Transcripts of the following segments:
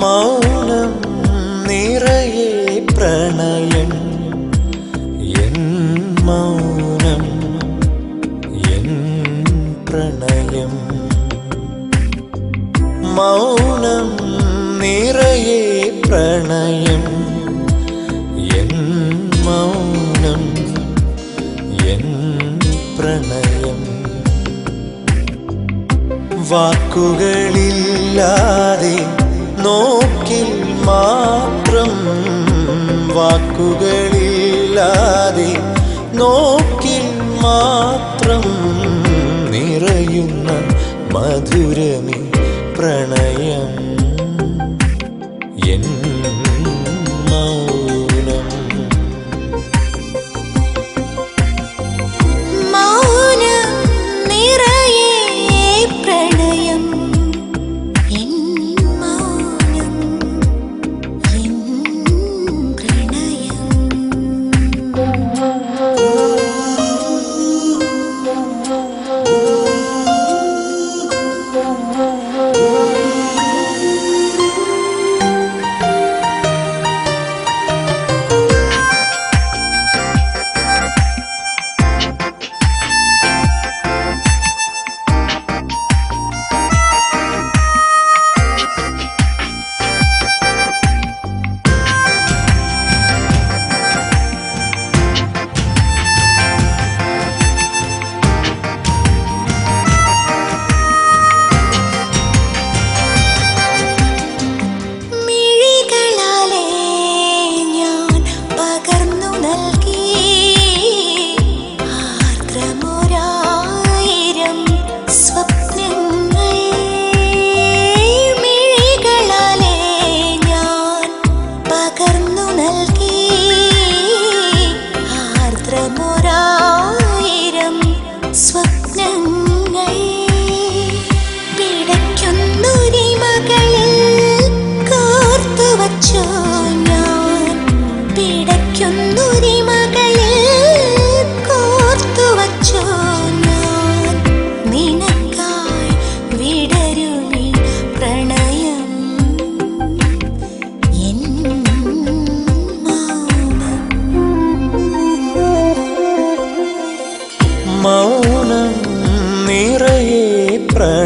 മൗനം നിറയെ പ്രണയം എൻ മൗനം എൻ പ്രണയം. മൗനം നിറയെ പ്രണയം. എൻ മൗനം എൻ പ്രണയം. വാക്കുകളില്ലാതെ നോക്കിൽ മാത്രം വാക്കുകളില്ലാതെ നോക്കിൽ മാത്രം നിറയുന്ന മധുരമി പ്രണയം.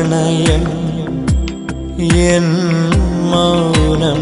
പ്രണയം എൻ മൗനം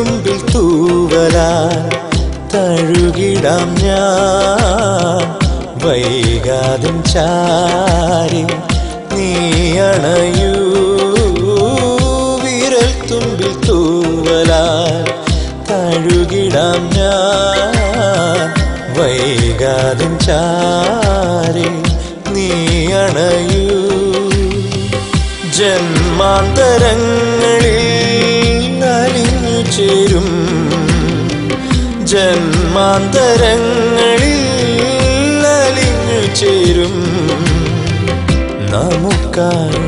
തുമ്പിൽ തൂവലാൽ തഴുകിടാം ഞാൻ. വൈകാതും ചാരി നീ അണയൂ. വിരൽ തുമ്പിൽ തൂവലാൽ തഴുകിടാം ഞാൻ. വൈകാതും ചാരി നീ അണയൂ. ജന്മാന്തരങ്ങളിൽ ചേരും ജന്മാന്തരങ്ങളിൽ അലിഞ്ഞു ചേരും. നമുക്കായി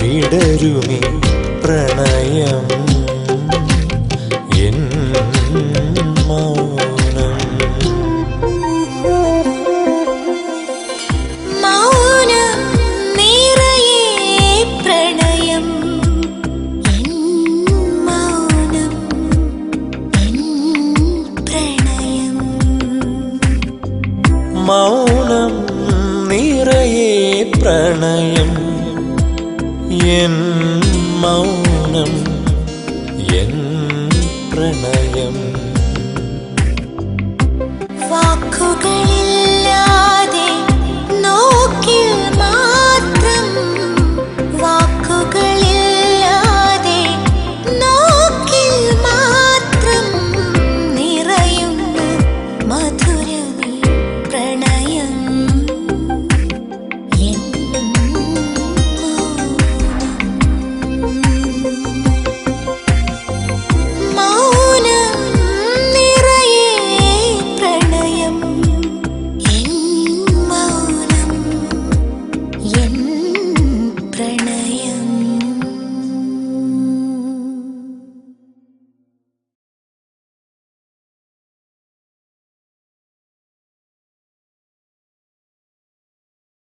വിടരുമേ പ്രണയം. പ്രണയം എൻ